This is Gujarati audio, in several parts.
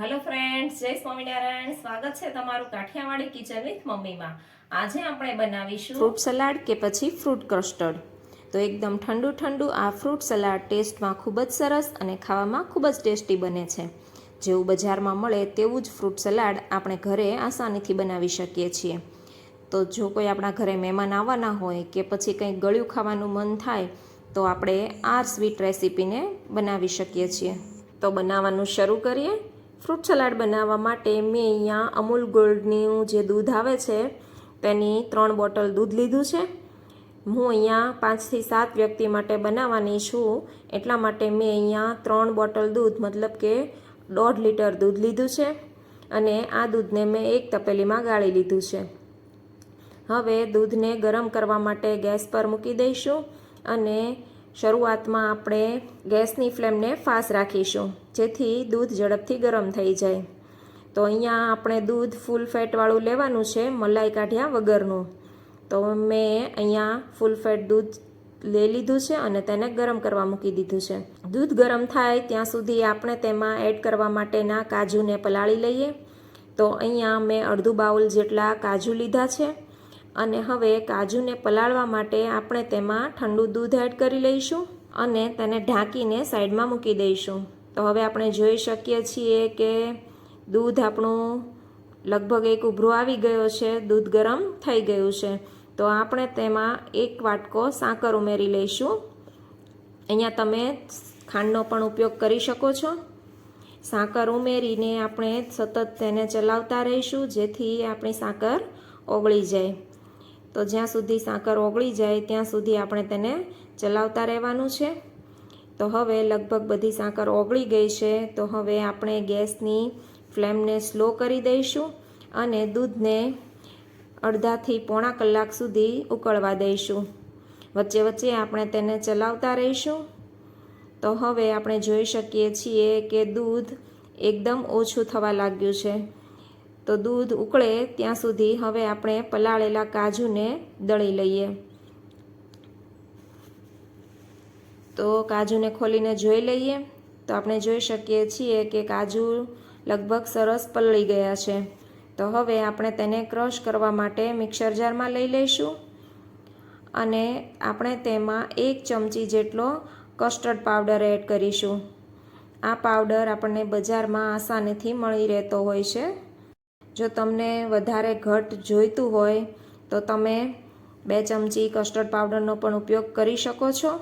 હેલો ફ્રેન્ડ્સ જય સ્વામિનારાયણ. સ્વાગત છે તમારું કાઠિયાવાડી કિચન વિથ મમ્મીમાં. આજે આપણે બનાવીશું ફ્રૂટ સલાડ કે પછી ફ્રૂટ કસ્ટર્ડ તો એકદમ ઠંડુ ઠંડુ આ ફ્રૂટ સલાડ ટેસ્ટમાં ખૂબ જ સરસ અને ખાવામાં ખૂબ જ ટેસ્ટી બને છે. જેવું બજારમાં મળે તેવું જ ફ્રૂટ સલાડ આપણે ઘરે આસાનીથી બનાવી શકીએ છીએ. તો જો કોઈ આપણા ઘરે મહેમાન આવવાના હોય કે પછી કંઈક ગળ્યું ખાવાનું મન થાય, તો આપણે આ સ્વીટ રેસીપીને બનાવી શકીએ છીએ. તો બનાવવાનું શરૂ કરીએ. ફ્રૂટ સલાડ બનાવવા માટે મેં અહીંયા અમૂલ ગોલ્ડનું જે દૂધ આવે છે, તેની ત્રણ બોટલ દૂધ લીધું છે. હું અહીંયા પાંચથી સાત વ્યક્તિ માટે બનાવવાની છું. એટલા માટે મેં અહીંયા ત્રણ બોટલ દૂધ, મતલબ કે દોઢ લીટર દૂધ લીધું છે અને આ દૂધને મેં એક તપેલીમાં ગાળી લીધું છે. હવે દૂધને ગરમ કરવા માટે ગેસ પર મૂકી દઈશું અને શરૂઆતમાં આપણે ગેસની ફ્લેમને ફાસ્ટ રાખીશું, જેથી દૂધ ઝડપથી ગરમ થઈ જાય. તો અહીંયા આપણે દૂધ ફૂલ ફેટવાળું લેવાનું છે, મલાઈ કાઢ્યા વગરનું. તો મેં અહીંયા ફૂલ ફેટ દૂધ લઈ લીધું છે અને તેને ગરમ કરવા મૂકી દીધું છે. દૂધ ગરમ થાય ત્યાં સુધી આપણે તેમાં એડ કરવા માટેના કાજુને પલાળી લઈએ. તો અહીંયા મેં અડધું બાઉલ જેટલા કાજુ લીધા છે. અને હવે કાજુને પલાળવા માટે આપણે તેમાં ઠંડુ દૂધ એડ કરી લઈશું અને તેને ઢાંકીને સાઈડમાં મૂકી દઈશું. તો હવે આપણે જોઈ શકીએ છીએ કે દૂધ આપણું લગભગ એક ઉભરો આવી ગયો છે, દૂધ ગરમ થઈ ગયું છે. તો આપણે તેમાં એક વાટકો સાકર ઉમેરી લઈશું. અહીંયા તમે ખાંડનો પણ ઉપયોગ કરી શકો છો. સાકર ઉમેરીને આપણે સતત તેને ચલાવતા રહીશું જેથી આપણી સાકર ઓગળી જાય. તો જ્યાં સુધી સાકર ઓગળી જાય, ત્યાં સુધી આપણે તેને ચલાવતા રહેવાનું છે. તો હવે લગભગ બધી સાકર ઓગળી ગઈ છે, તો હવે આપણે ગેસની ફ્લેમને સ્લો કરી દઈશું અને દૂધને અડધાથી પોણા કલાક સુધી ઉકળવા દઈશું. વચ્ચે વચ્ચે આપણે તેને ચલાવતા રહીશું. તો હવે આપણે જોઈ શકીએ છીએ કે દૂધ એકદમ ઓછું થવા લાગ્યું છે. તો દૂધ ઉકળે ત્યાં સુધી હવે આપણે પલાળેલા કાજુને દળી લઈએ. તો કાજુને ખોલીને જોઈ લઈએ. તો આપણે જોઈ શકીએ છીએ કે કાજુ લગભગ સરસ પલળી ગયા છે. તો હવે આપણે તેને ક્રશ કરવા માટે મિક્સર જારમાં લઈ લઈશું. અને આપણે તેમાં એક ચમચી જેટલો કસ્ટર્ડ પાવડર એડ કરીશું. આ પાવડર આપણને બજારમાં આસાનીથી મળી રહેતો હોય છે. જો તમને વધારે ઘટ જોઈતું હોય, તો તમે બે ચમચી કસ્ટર્ડ પાવડરનો પણ ઉપયોગ કરી શકો છો.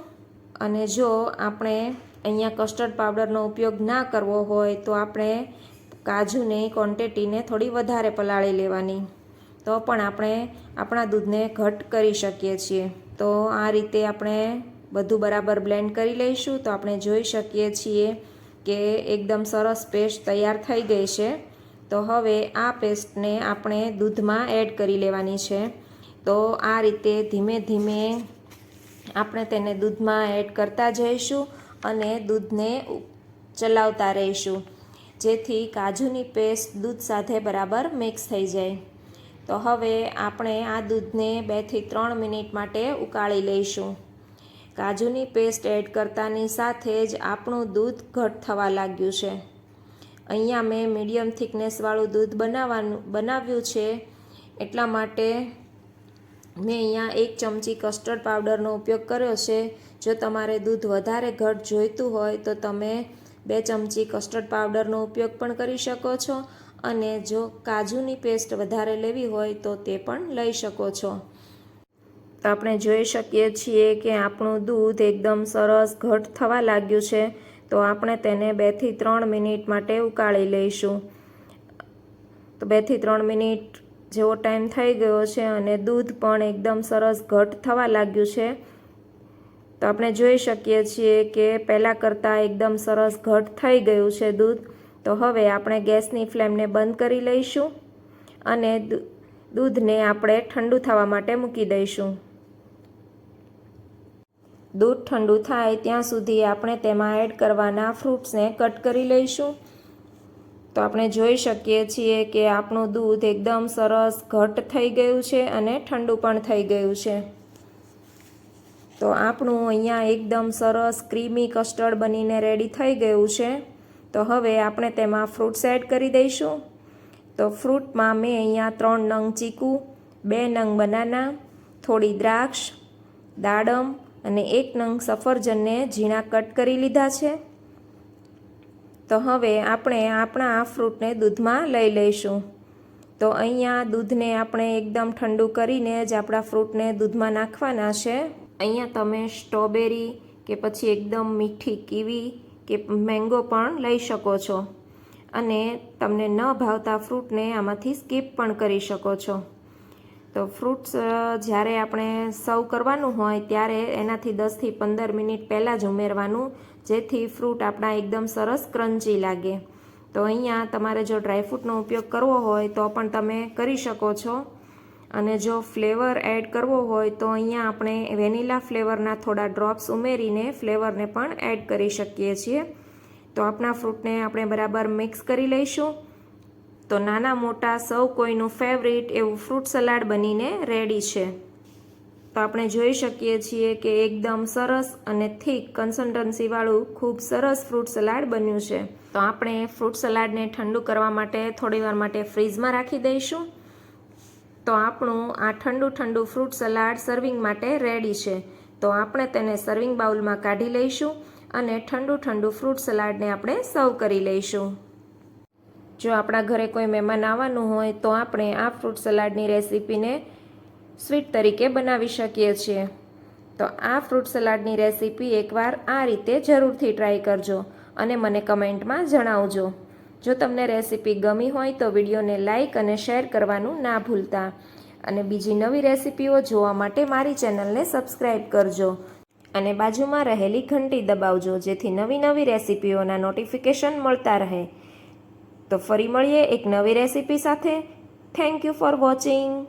અને જો આપણે અહીંયા કસ્ટર્ડ પાવડરનો ઉપયોગ ના કરવો હોય, તો આપણે કાજુની ક્વોન્ટિટીને થોડી વધારે પલાળી લેવાની. તો પણ આપણે આપણા દૂધને ઘટ કરી શકીએ છીએ. તો આ રીતે આપણે બધું બરાબર બ્લેન્ડ કરી લઈશું. તો આપણે જોઈ શકીએ છીએ કે એકદમ સરસ પેસ્ટ તૈયાર થઈ ગઈ છે. તો હવે આ પેસ્ટને આપણે દૂધમાં એડ કરી લેવાની છે. તો આ રીતે ધીમે ધીમે આપણે તેને દૂધમાં એડ કરતા જઈશું અને દૂધને ચલાવતા રહીશું. જેથી કાજુની પેસ્ટ દૂધ સાથે બરાબર મિક્સ થઈ જાય. તો હવે આપણે આ દૂધને બેથી ત્રણ મિનિટ માટે ઉકાળી લઈશું. કાજુની પેસ્ટ એડ કરતાની સાથે જ આપણું દૂધ ઘટ થવા લાગ્યું છે. અહીંયા મેં મીડિયમ થિકનેસવાળું દૂધ બનાવવાનું, બનાવ્યું છે. એટલા માટે મેં અહીંયા એક ચમચી કસ્ટર્ડ પાવડરનો ઉપયોગ કર્યો છે. જો તમારે દૂધ વધારે ઘટ જોઈતું હોય તો તમે બે ચમચી કસ્ટર્ડ પાવડરનો ઉપયોગ પણ કરી શકો છો અને જો કાજુની પેસ્ટ વધારે લેવી હોય તો તે પણ લઈ શકો છો. તો આપણે જોઈ શકીએ છીએ કે આપણું દૂધ એકદમ સરસ ઘટ થવા લાગ્યું છે. તો આપણે તેને બેથી ત્રણ મિનિટ માટે ઉકાળી લઈશું. તો બેથી ત્રણ મિનિટ જેવો ટાઈમ થઈ ગયો છે અને દૂધ પણ એકદમ સરસ ઘટ થવા લાગ્યું છે. તો આપણે જોઈ શકીએ છીએ કે પહેલાં કરતાં એકદમ સરસ ઘટ થઈ ગયું છે દૂધ. તો હવે આપણે ગેસની ફ્લેમને બંધ કરી લઈશું અને દૂધને આપણે ઠંડુ થવા માટે મૂકી દઈશું. દૂધ ઠંડુ થાય ત્યાં સુધી આપણે તેમાં એડ કરવાના ફ્રૂટ્સને કટ કરી લઈશું. તો આપણે જોઈ શકીએ છીએ કે આપણું દૂધ એકદમ સરસ ઘટ થઈ ગયું છે અને ઠંડુ પણ થઈ ગયું છે. તો આપણું અહીંયા એકદમ સરસ ક્રીમી કસ્ટર્ડ બનીને રેડી થઈ ગયું છે. તો હવે આપણે તેમાં ફ્રૂટ્સ એડ કરી દઈશું. તો ફ્રૂટમાં મેં અહીંયા ત્રણ નંગ ચીકુ, બે નંગ બનાના, થોડી દ્રાક્ષ, દાડમ અને એક નંગ સફરજનને ઝીણા કટ કરી લીધા છે. તો હવે આપણે આપણા આ ફ્રૂટને દૂધમાં લઈ લઈશું. તો અહીંયા દૂધને આપણે એકદમ ઠંડુ કરીને જ આપણા ફ્રૂટને દૂધમાં નાખવાના છે. અહીંયા તમે સ્ટ્રોબેરી કે પછી એકદમ મીઠી કીવી કે મેંગો પણ લઈ શકો છો. અને તમને ન ભાવતા ફ્રૂટને આમાંથી સ્કીપ પણ કરી શકો છો. તો ફ્રૂટ્સ જ્યારે આપણે સર્વ કરવાનું હોય ત્યારે એનાથી દસથી પંદર મિનિટ પહેલાં જ ઉમેરવાનું, જેથી ફ્રૂટ આપણા એકદમ સરસ ક્રન્ચી લાગે. તો અહીંયા તમારે જો ડ્રાયફ્રૂટનો ઉપયોગ કરવો હોય તો પણ તમે કરી શકો છો. અને જો ફ્લેવર એડ કરવો હોય તો અહીંયા આપણે વેનીલા ફ્લેવરના થોડા ડ્રોપ્સ ઉમેરીને ફ્લેવરને પણ એડ કરી શકીએ છીએ. તો આપણા ફ્રૂટને આપણે બરાબર મિક્સ કરી લઈશું. તો નાના મોટા સૌ કોઈનું ફેવરિટ એવું ફ્રૂટ સલાડ બનીને રેડી છે. તો આપણે જોઈ શકીએ છીએ કે એકદમ સરસ અને થીક કન્સન્ટન્સીવાળું ખૂબ સરસ ફ્રૂટ સલાડ બન્યું છે. તો આપણે ફ્રૂટ સલાડને ઠંડુ કરવા માટે થોડીવાર માટે ફ્રીઝમાં રાખી દઈશું. તો આપણું આ ઠંડુ ઠંડુ ફ્રૂટ સલાડ સર્વિંગ માટે રેડી છે. તો આપણે તેને સર્વિંગ બાઉલમાં કાઢી લઈશું અને ઠંડુ ઠંડુ ફ્રૂટ સલાડને આપણે સર્વ કરી લઈશું. જો આપણા ઘરે કોઈ મહેમાન આવવાનું હોય તો આપણે આ ફ્રૂટ સલાડની રેસીપીને સ્વીટ તરીકે બનાવી શકીએ છીએ. તો આ ફ્રૂટ સલાડની રેસીપી એકવાર આ રીતે જરૂરથી ટ્રાય કરજો અને મને કમેન્ટમાં જણાવજો. જો તમને રેસીપી ગમી હોય તો વિડીયોને લાઇક અને શેર કરવાનું ના ભૂલતા. અને બીજી નવી રેસીપીઓ જોવા માટે મારી ચેનલને સબસ્ક્રાઈબ કરજો. અને બાજુમાં રહેલી ઘંટી દબાવજો જેથી નવી નવી રેસીપીઓના નોટિફિકેશન મળતા રહે. તો ફરી મળીએ એક નવી રેસીપી સાથે. Thank you for watching